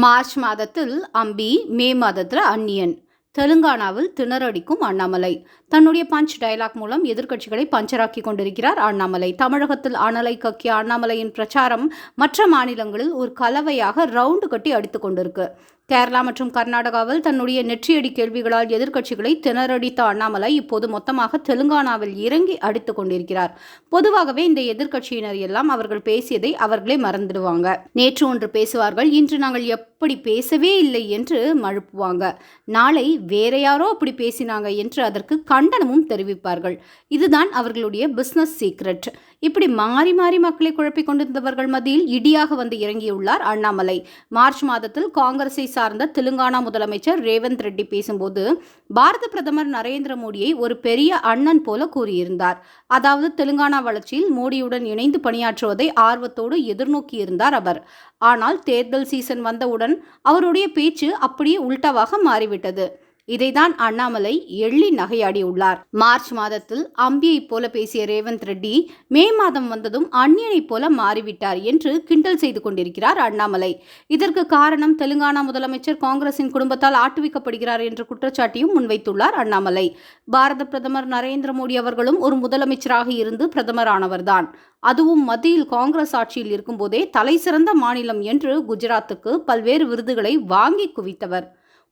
March மாதத்தில் அம்பி மே மாதத்தில் அன்னியன் தெலுங்கானாவில் திணறடிக்கும் அண்ணாமலை. தன்னுடைய பஞ்ச் டயலாக் மூலம் எதிர்க்கட்சிகளை பஞ்சராக்கி கொண்டிருக்கிறார் அண்ணாமலை. தமிழகத்தில் அனலை கக்கிய அண்ணாமலையின் பிரச்சாரம் மற்ற மாநிலங்களில் ஒரு கலவையாக ரவுண்டு கட்டி அடித்துக் கொண்டிருக்கு. கேரளா மற்றும் கர்நாடகாவில் தன்னுடைய நெற்றியடி கேள்விகளால் எதிர்க்கட்சிகளை திணறடித்த அண்ணாமலை இப்போது மொத்தமாக தெலுங்கானாவில் இறங்கி அடித்துக் கொண்டிருக்கிறார். பொதுவாகவே இந்த எதிர்க்கட்சியினர் எல்லாம் அவர்கள் பேசியதை அவர்களே மறந்துடுவாங்க. நேற்று ஒன்று பேசுவார்கள் இன்று நாங்கள் எப்படி பேசவே இல்லை என்று மழுப்புவாங்க. நாளை வேற யாரோ அப்படி பேசினாங்க என்று அதற்கு கண்டனமும் தெரிவிப்பார்கள். இதுதான் அவர்களுடைய பிஸ்னஸ் சீக்ரெட் இப்படி மாறி மாறி மக்களை குழப்பிக் கொண்டிருந்தவர்கள் மத்தியில் இடியாக வந்து இறங்கியுள்ளார் அண்ணாமலை. மார்ச் மாதத்தில் காங்கிரஸை சார்ந்த தெலுங்கானா முதலமைச்சர் ரேவந்த் ரெட்டி பேசும்போது பாரத பிரதமர் நரேந்திர மோடியை ஒரு பெரிய அண்ணன் போல கூறியிருந்தார். அதாவது தெலுங்கானா வளர்ச்சியில் மோடியுடன் இணைந்து பணியாற்றுவதை ஆர்வத்தோடு எதிர்நோக்கியிருந்தார் அவர். ஆனால் தேர்தல் சீசன் வந்தவுடன் அவருடைய பேச்சு அப்படியே உல்டாவாக மாறிவிட்டது. இதைதான் அண்ணாமலை எள்ளி நகையாடியுள்ளார். மார்ச் மாதத்தில் அம்பியைப் போல பேசிய ரேவந்த் ரெட்டி மே மாதம் வந்ததும் அந்நியனைப் போல மாறிவிட்டார் என்று கிண்டல் செய்து கொண்டிருக்கிறார் அண்ணாமலை. இதற்கு காரணம் தெலுங்கானா முதலமைச்சர் காங்கிரசின் குடும்பத்தால் ஆட்டுவிக்கப்படுகிறார் என்ற குற்றச்சாட்டையும் முன்வைத்துள்ளார் அண்ணாமலை. பாரத பிரதமர் நரேந்திர மோடி அவர்களும் ஒரு முதலமைச்சராக இருந்து பிரதமரானவர்தான். அதுவும் மத்தியில் காங்கிரஸ் ஆட்சியில் இருக்கும்போதே தலை சிறந்த மாநிலம் என்று குஜராத்துக்கு பல்வேறு விருதுகளை வாங்கி குவித்தவர்.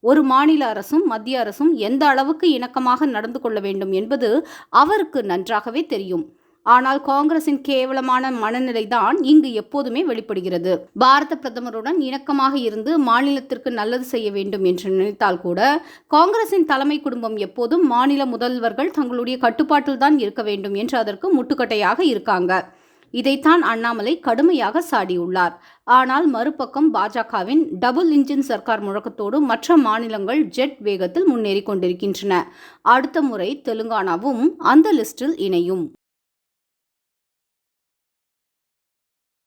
ஒரு மாநில அரசும் மத்திய அரசும் எந்த அளவுக்கு இணக்கமாக நடந்து கொள்ள வேண்டும் என்பது அவருக்கு நன்றாகவே தெரியும். ஆனால் காங்கிரசின் கேவலமான மனநிலைதான் இங்கு எப்போதுமே வெளிப்படுகிறது. பாரத பிரதமருடன் இணக்கமாக இருந்து மாநிலத்திற்கு நல்லது செய்ய வேண்டும் என்று நினைத்தால் கூட காங்கிரசின் தலைமை குடும்பம் எப்போதும் மாநில முதல்வர்கள் தங்களுடைய கட்டுப்பாட்டில் தான் இருக்க வேண்டும் என்று அதற்கு முட்டுக்கட்டையாக இருக்காங்க. இதைத்தான் அண்ணாமலை கடுமையாக சாடியுள்ளார். ஆனால் மறுபக்கம் பாஜகவின் டபுள் இன்ஜின் சர்க்கார் முழக்கத்தோடு மற்ற மாநிலங்கள் ஜெட் வேகத்தில் முன்னேறி கொண்டிருக்கின்றன. அடுத்த முறை தெலுங்கானாவும் அந்த லிஸ்டில் இணையும்.